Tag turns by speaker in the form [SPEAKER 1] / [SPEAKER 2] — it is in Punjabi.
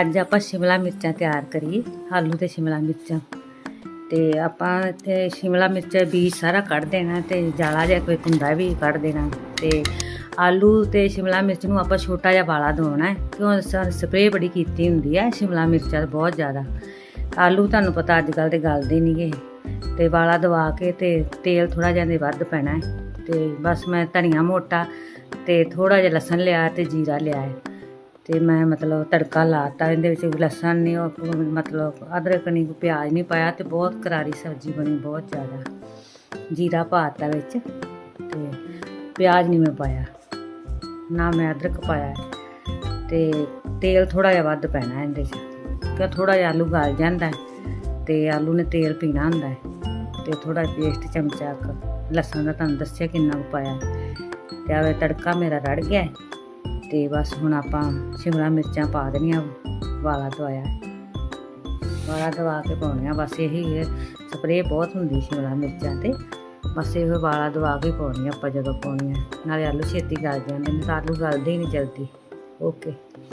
[SPEAKER 1] ਅੱਜ ਆਪਾਂ ਸ਼ਿਮਲਾ ਮਿਰਚਾਂ ਤਿਆਰ ਕਰੀਏ, ਆਲੂ ਤੇ ਸ਼ਿਮਲਾ ਮਿਰਚਾਂ। ਤੇ ਆਪਾਂ ਤੇ ਸ਼ਿਮਲਾ ਮਿਰਚ ਬੀਜ ਸਾਰਾ ਕੱਢ ਦੇਣਾ ਤੇ ਜਾਲਾ ਜਿਹਾ ਕੋਈ ਹੁੰਦਾ ਵੀ ਕੱਢ ਦੇਣਾ। ਤੇ ਆਲੂ ਤੇ ਸ਼ਿਮਲਾ ਮਿਰਚ ਨੂੰ ਆਪਾਂ ਛੋਟਾ ਜਿਹਾ ਵਾਲਾ ਦਵਾਉਣਾ ਹੈ, ਕਿਉਂ ਸਪਰੇਅ ਬੜੀ ਕੀਤੀ ਹੁੰਦੀ ਹੈ ਸ਼ਿਮਲਾ ਮਿਰਚਾਂ ਬਹੁਤ ਜ਼ਿਆਦਾ। ਆਲੂ ਤੁਹਾਨੂੰ ਪਤਾ ਅੱਜ ਕੱਲ ਤੇ ਗਲਦੇ ਨਹੀਂਗੇ ਤੇ ਵਾਲਾ ਦਵਾ ਕੇ ਤੇ ਤੇਲ ਥੋੜਾ ਜਿਹਾ ਦੇ ਵੱਧ ਪੈਣਾ ਹੈ। ਤੇ ਬਸ ਮੈਂ ਧਨੀਆ ਮੋਟਾ ਤੇ ਥੋੜਾ ਜਿਹਾ ਲਸਣ ਲਿਆ ਤੇ ਜੀਰਾ ਲਿਆ ਹੈ। ਤੇ ਮੈਂ ਮਤਲਬ ਤੜਕਾ ਲਾਤਾ, ਇਹਦੇ ਵਿੱਚ ਲਸਣ ਨਹੀਂ ਉਹ ਮਤਲਬ ਅਦਰਕ ਨਹੀਂ ਕੋਈ ਪਿਆਜ਼ ਨਹੀਂ ਪਾਇਆ ਤੇ ਬਹੁਤ ਕਰਾਰੀ ਸਬਜ਼ੀ ਬਣੀ ਬਹੁਤ ਜ਼ਿਆਦਾ। ਜੀਰਾ ਪਾਤਾ ਵਿੱਚ ਤੇ ਪਿਆਜ਼ ਨਹੀਂ ਮੈਂ ਪਾਇਆ, ਨਾ ਮੈਂ ਅਦਰਕ ਪਾਇਆ। ਹੈ। ਤੇ ਤੇਲ ਥੋੜਾ ਜਿਹਾ ਵੱਧ ਪੈਣਾ ਇਹਦੇ 'ਚ ਕਿ ਥੋੜਾ ਜਿਹਾ ਆਲੂ ਗਲ ਜਾਂਦਾ ਹੈ ਤੇ ਆਲੂ ਨੇ ਤੇਲ ਪੀਣਾ ਹੁੰਦਾ ਹੈ। ਤੇ ਥੋੜਾ ਪੇਸਟ ਚਮਚਾ ਲਸਣ ਦਾ ਤੁਹਾਨੂੰ ਦੱਸਿਆ ਕਿੰਨਾ ਕੁ ਪਾਇਆ। ਤੇ ਆਵੇ ਤੜਕਾ ਮੇਰਾ ਰੜ ਗਿਆ ਤੇ ਬਸ ਹੁਣ ਆਪਾਂ ਸ਼ਿਮਲਾ ਮਿਰਚਾਂ ਪਾ ਦੇਣੀਆਂ ਵਾਲਾ ਦਵਾਇਆ ਵਾਲਾ ਦਵਾ ਕੇ ਪਾਉਣੀਆਂ, ਬਸ ਇਹੀ ਹੈ, ਸਪਰੇਅ ਬਹੁਤ ਹੁੰਦੀ ਸ਼ਿਮਲਾ ਮਿਰਚਾਂ ਤੇ। ਬਸ ਇਹ ਵਾਲਾ ਦਵਾ ਕੇ ਪਾਉਣੀਆਂ ਆਪਾਂ ਜਦੋਂ ਪਾਉਣੀਆਂ, ਨਾਲੇ ਆਲੂ ਛੇਤੀ ਗਲ ਜਾਂਦੇ ਨੇ ਤਾਂ ਆਲੂ ਗਲਦੇ ਹੀ ਨਹੀਂ ਜਲਦੀ। ਓਕੇ